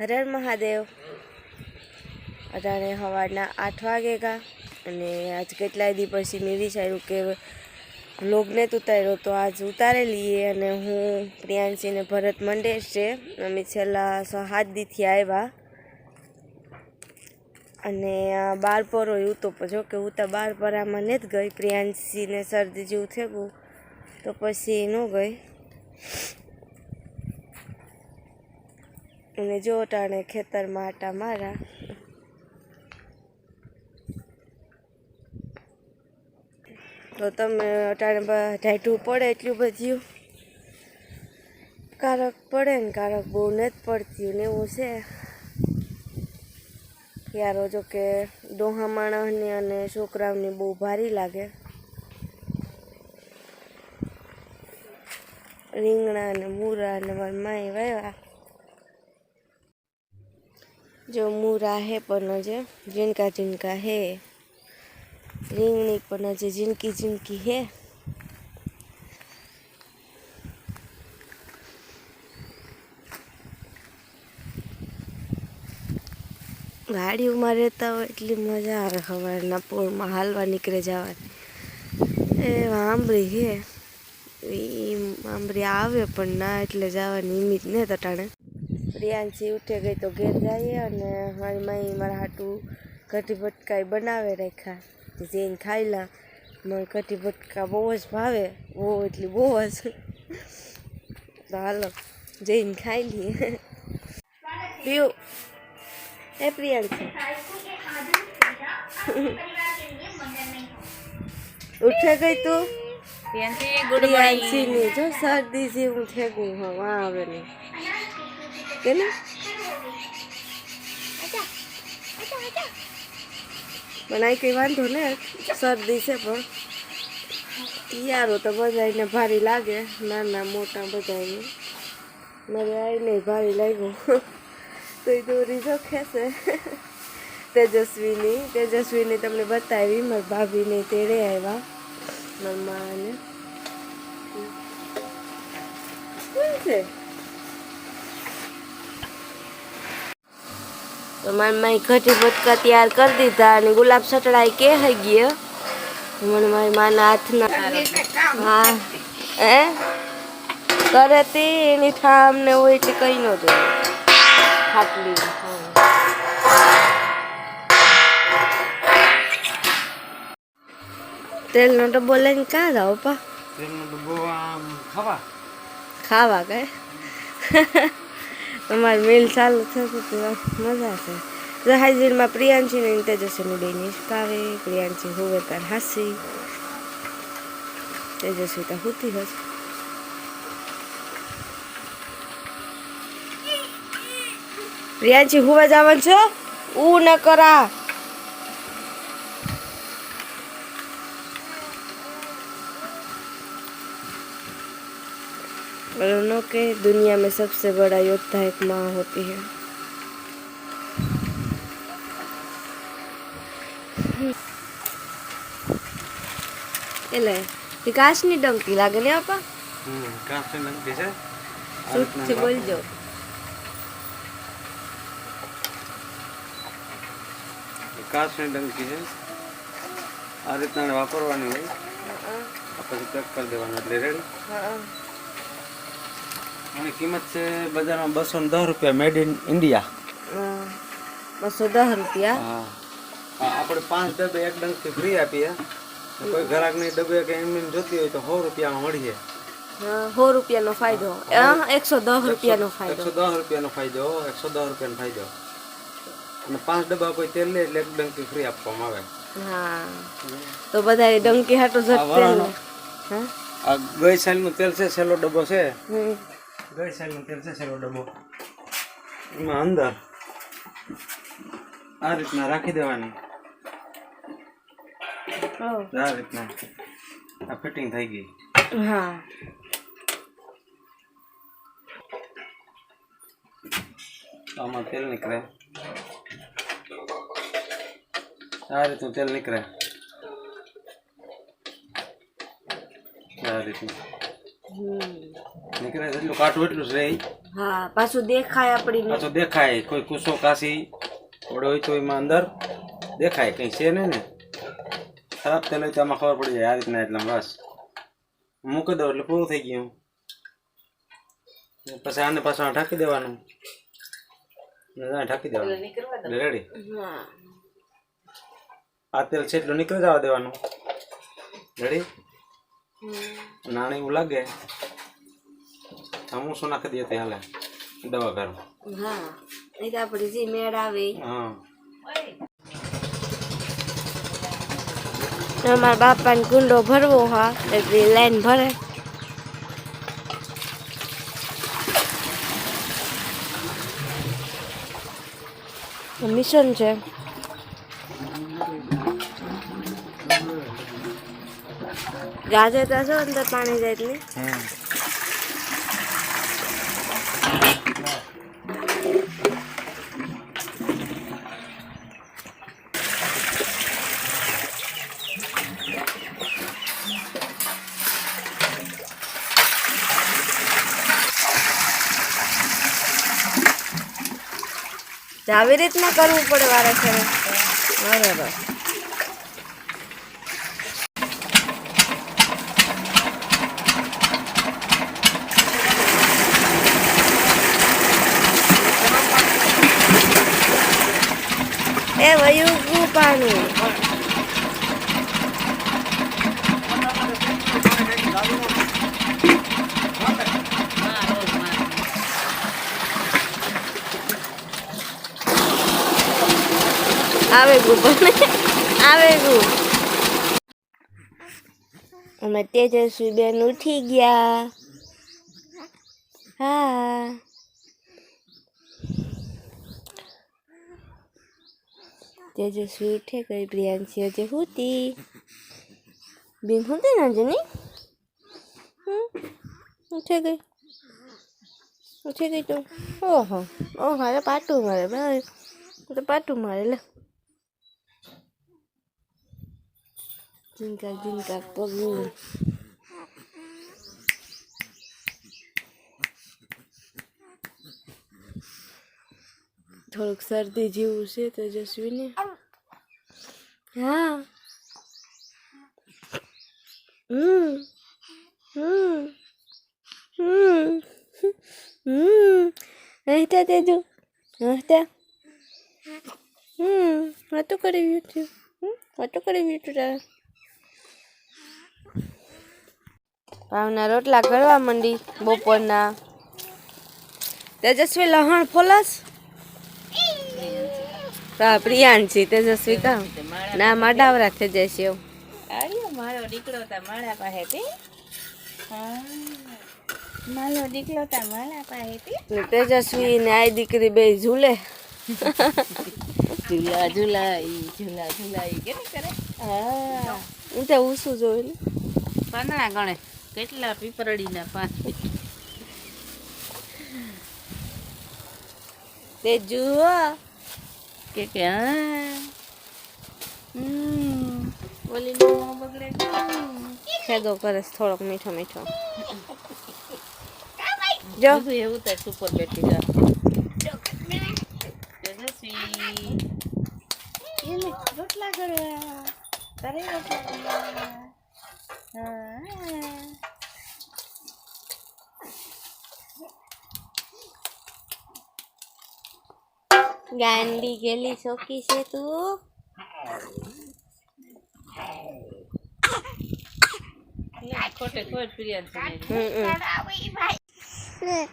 હર હર મહાદેવ. અટાણે સવારના આઠ વાગે ગા અને આજ કેટલાય દી પછી મેં વિચાર્યું કે વ્લોગ જ ઉતાર્યો તો આજ ઉતારી લઈએ અને હું પ્રિયાંશીને ભરત મંડેશ છે. અમે છેલ્લા સાત દીથી આવ્યા. અને બાર પર હોય તો જો કે હું તો બાર પરામાં જ ગઈ. પ્રિયાંશીને શરદી જેવું થયું. તો પછી ન ગઈ. અને જો ટાણે ખેતરમાં આટા મારા. તો તમે અટાણે ઢાઢું પડે એટલું બધું. કારક પડે ને કારક બહુ નથી પડતી ને એવું છે. યારો જો કે ડોહા માણસની અને છોકરાઓની બહુ ભારી લાગે. રીંગણા ને મૂરા ને મારી માય વાવ્યા જો મૂરા હે પણ જે ઝીણકા ઝીણકા હે. રીંગણી પણ હજી ઝીણકી ઝીણકી હે. ગાડીઓમાં રહેતા હોય એટલી મજા આવે સવારના પોળમાં હાલવા નીકળે જવાની. એ આંબરી હે. એ આંબરી આવે પણ ના એટલે જવાની હિંમત ને તટાણે. પ્રિયાંશી ઉઠે ગઈ તો ઘેર જઈએ અને મારી માઈ મારા હાટું કઢી ભટકાઈ બનાવે રાખ્યા. જઈને ખાઈ લા મને કઢી ભટકા બહુ જ ભાવે. બહુ એટલી બહુ જ. તો હાલો જઈને ખાઈ લઈએ. પીવું એ પ્રિયાંશી ઉઠે ગઈ તું? પ્રિયાંશી ની જો શરદી જેવું થેગું હવા આવે ને કે ને આ કંઈ વાંધો ને શરદી છે પણ યારો તો બધાને ભારી લાગે નાના મોટા બધાને મારે આવીને ભારી લાગ્યું તો એ દોરી જો ખેશે તેજસ્વીની તેજસ્વીની તમને બતાવી મારી ભાભીને તેડે આવ્યા મારી માને છે તો મારી માઈ ઘટી બટકા તૈયાર કરી દીધા અને ગુલાબ સટડાઈ કે હઈ ગયો. મને મારી માના હાથના હા. એ કરે તે એની ઠામ ને હોય તે કઈ ન જો ખાટલી. તેલનો ડબ્બો લઈને ક્યાં જાઓ પા? તેલનો ડબ્બો આમ ખાવા. ખાવા ગए તમારી મિલ ચાલુ થશે તો મજા છે જહાજીરમાં પ્રિયાંશી ને તેજસ્વીની બે નિષ્કાવે પ્રિયાંશી હોવે તાર હાસી. તેજસ્વી તો હુતી હશે પ્રિયાંશી હુવે જવાનું છે? ઉ ન કરા. दोनों के दुनिया में सबसे बड़ा योद्धा एक माँ होती है એટલે એ કાચની ડંકી લાગે ને આપા હમ કાંસની નંકી છે સુટથી બોલજો કાચની ડંકી છે આ રીતના એને વાપરવાની હોય આ પછી પેક કરી દેવાનું એટલે રેડી આની કિંમત છે બજારમાં બસો ને દસ રૂપિયા મેડ ઇન ઇન્ડિયા બસો દસ રૂપિયા. હા. આપણે પાંચ ડબ્બે એક ડંકી ફ્રી આપીએ. કોઈ ગ્રાહકની ડબ્બે કે એમ જોતી હોય તો સો રૂપિયામાં મળીએ. સો રૂપિયાનો ફાયદો. એકસો દસ રૂપિયાનો ફાયદો. એકસો દસ રૂપિયાનો ફાયદો એકસો દસ રૂપિયાનો ફાયદો. અને પાંચ ડબ્બા કોઈ તેલ લે એટલે એક ડંકી ફ્રી આપવામાં આવે. હા. તો બધા ડંકી હાટો આ તેલ. ગઈ સાલનું તેલ છે છેલ્લો ડબ્બો છે. ગઈ સાલનું તેલ છે સેલો ડબ્બો એમાં અંદર આ રીતના રાખી દેવાની Oh. આ રીતના આ ફિટિંગ થઈ ગઈ હા આમાં તેલ નીકળે આ રીતનું તેલ નીકળે આ રીતનું નીકળે એટલું કાઠું એટલું જ રહે. હા પાછું દેખાય આપણી પાછું દેખાય કોઈ કુસો કાશી પડ્યો હોય તો એમાં અંદર દેખાય કંઈ છે ને ને. ખરાબ તેલ હોય તો આમાં ખબર પડી જાય આ રીતના એટલે બસ. મૂકી દઉં એટલે પૂરું થઈ ગયું. પછી આને પાછા આ ઢાંકી દેવાનું. ને ઢાંકી દેવાનું. એટલે રેડી હા. આ તેલ છે એટલું નીકળી જવા દેવાનું. રેડી નાણે એવું લાગે. હું શું નાખી દઈએ તે હાલે. દવા ઘરમાં હા એ તો આપણે જે મેળ આવે. હા. અમારા બાપાને કુંડો ભરવો હા એટલે લાઈન ભરે. મિશન છે. ગાજે તો છો અંદર પાણી જાય એટલે આવી રીતના કરવું પડે વારે ખરે બરાબર. એ વયું આવે ગયું પણ આવે ગુ અમે તેજસ્વી બેન ઉઠી ગયા. હા. તેજસ્વી ઉઠે ગઈ પ્રિયાંશી હજી હુતી. બેન હુતી ના જની? હમ ઉઠે ગઈ? ઉઠી ગઈ તું? ઓહો ઓહો અરે પાટું મારે ભાઈ તો પાટું મારે, લે. ઝીંકા ઝીંકા પગલું થોડુંક શરદી જેવું છે તેજસ્વીને હા. હમ. હમ. હમ. હમ. રહેતા તેજુ રહેતા હમ. વાતો કરી યુટ્યુબ હમ. વાતો કરી યુટ્યુબ તારે. ભાવના રોટલા કરવા માંડી બપોરના. તેજસ્વી લહણ ફોલસ. હા પ્રિયાંશી તેજસ્વી કામ ના માડાવરા થઈ જશે એવું. આર્યો મારો દીકરો તા માળા પાસે તે મારો દીકરો તા માળા પાસે તે ને તેજસ્વી ને આ દીકરી બે ઝૂલે. ઝૂલા ઝૂલા ઈ ઝૂલા ઝૂલા ઈ કેને કરે? હા હું તો ઉસું જોયું પાંદડા ગણે. કેટલા પીપરડીના પાન તે જુઓ. કે કે હા. હમ. ઓલી બગડે? ખેદો કરે થોડોક મીઠો મીઠો. જો. એવું થાય સુપર બેટી જા. રોટલા કરવા. તારે રોટલા કરવા. હા. ગાંડી ગેલી શોકી છે તું ખોટે ખોટ હમ.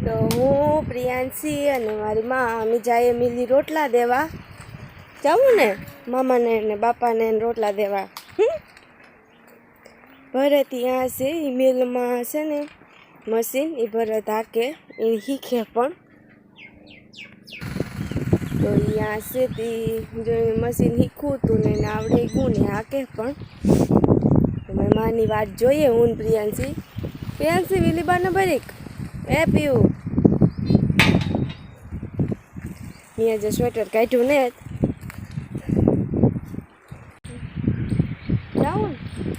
તો હું પ્રિયાંશી અને મારી મા અમે જઈએ મિલી રોટલા દેવા જાઉં ને મામાને ને બાપાને રોટલા દેવા? ભરત ત્યાં છે મિલમાં છે ને મશીન એ ભરત હાકે એ શીખે પણ. તો અહીંયા છે તે જો એ મશીન શીખવું હતું ને આવડે ગયું ને હાકે પણ. તમે માની વાત જોઈએ હું પ્રિયાંશી. પ્રિયાંશી વિલીબાને ભરીક? એ પીવું. અહીંયા જે સ્વેટર કાઢ્યું ને ને?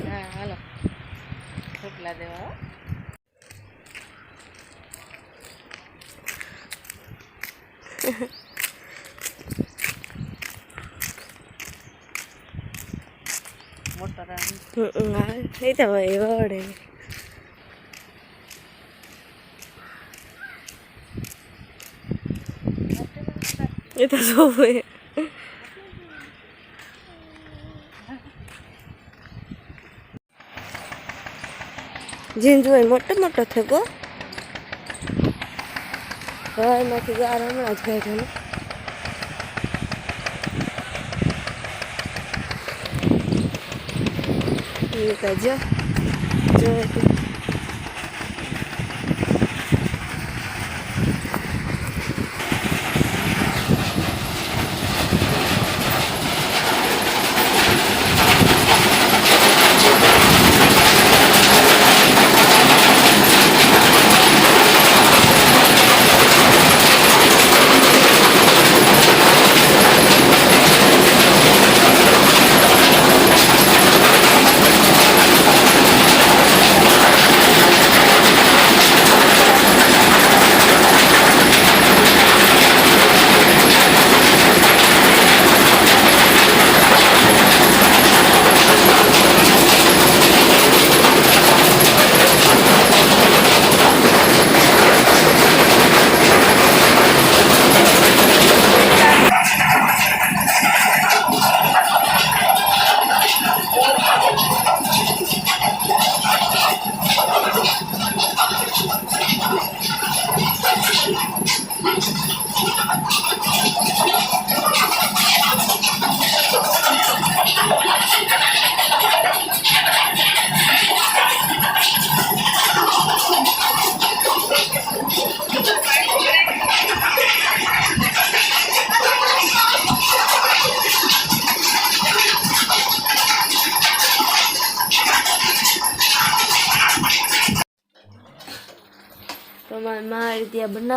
હા, હાલો. રોટલા દેવા હો. મોટર આવે હમ, હા એ તો ભાઈ વડે એ તો જીન જોઈ મોટો મોટો થયો હવામાંથી ગાર હમણાં જ કાઢ્યો ને જો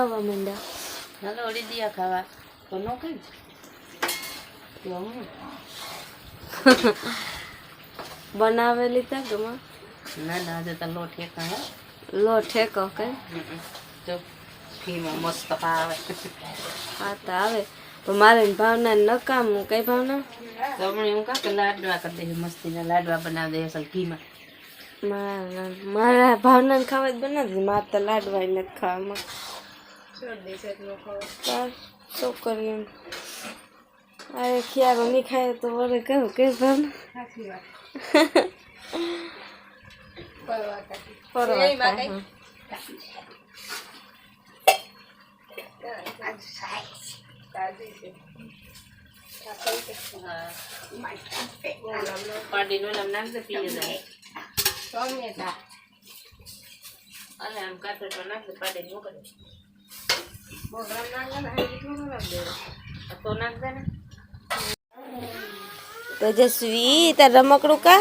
બનાવવા માંડ્યા. હાલો અડી દિયા ખાવા. તો નો કઈ બનાવેલી તા ગમાં ના ના આજે તો લો ઠેકા લો ઠેકો કે? તો ફીમાં મસ્ત પાવે હા તો આવે. તો મારે ભાવના નકામું કઈ ભાવના? તમને હું કાં કે લાડવા કરી દઈએ મસ્તીના લાડવા બનાવી દઈએ અસલ ઘીમાં. મારા મારા ભાવનાને ખાવા જ બનાવી મારે તો લાડવા નથી ખાવામાં. છોકરીઓ અરે ખિયારો નહીં ખાય તો વરે કહું કે ભાવના પરવા ખાય, હા. પાડીનું નામ નાખ દે પીએ જાય અલે આમ કાપેટમાં નાખ દે પાડી નું કરે તો નાખ દે ને તેજસ્વી તાર રમકડું કા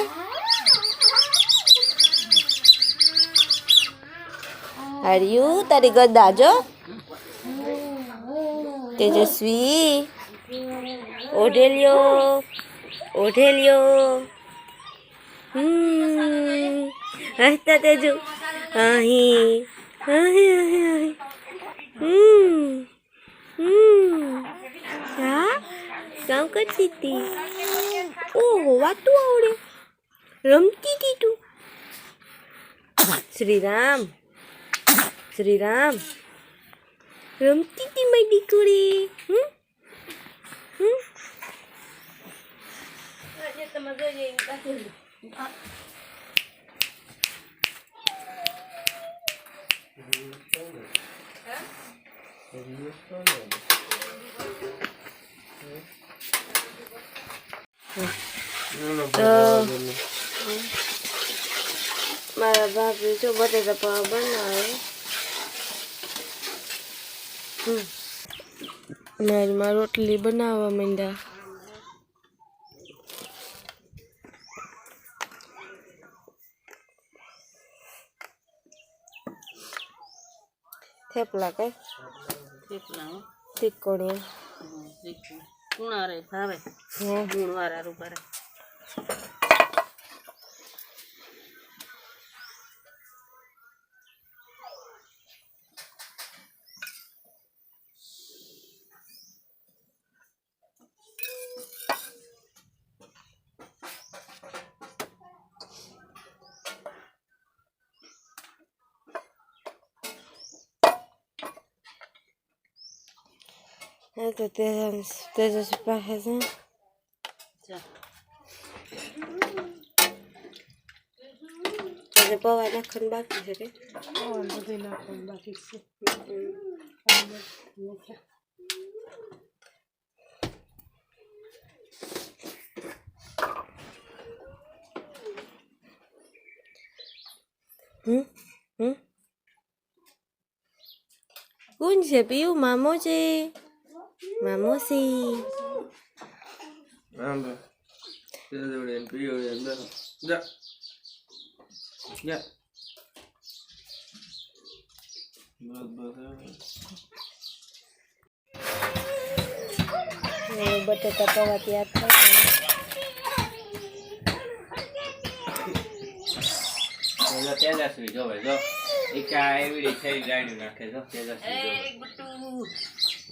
હરિયું તારી ગદા જો તેજસ્વી ઓઢેલિયો ઓઢેલિયો હમ હસતા તેજુ અહીં અહીં અહીં અહીં હમ હમ હા કામ કરતી હતી ઓહો વાતું આવડે રમતી હતી તું શ્રીરામ શ્રીરામ રમતી હતી મારી દીકરી હમ હમ તો મારા ભાભી જો બટેટા પાવ બનાવે હમ. મારી માં રોટલી બનાવવા માંડ્યા થેપલા કઈ થેપલા હો. તીકોણી કુણારે ભાવે. હે ગુણ રૂપારે તેજસ તેજસ પાસે છે ચાલ આજે પૌવા નાખવાનું બાકી છે કે બધું નાખવાનું બાકી છે હમ હમ કોણ છે પીયું મામો છે મામો છે આમ તેજોડે ને પીઓડે ને બેસો જા જા બસ બસ ને બટેટા પૌવા તૈયાર થાય તેજસ્વી જો ભાઈ જો એક એવી ગાડી નાખે જો તેજસ્વી જો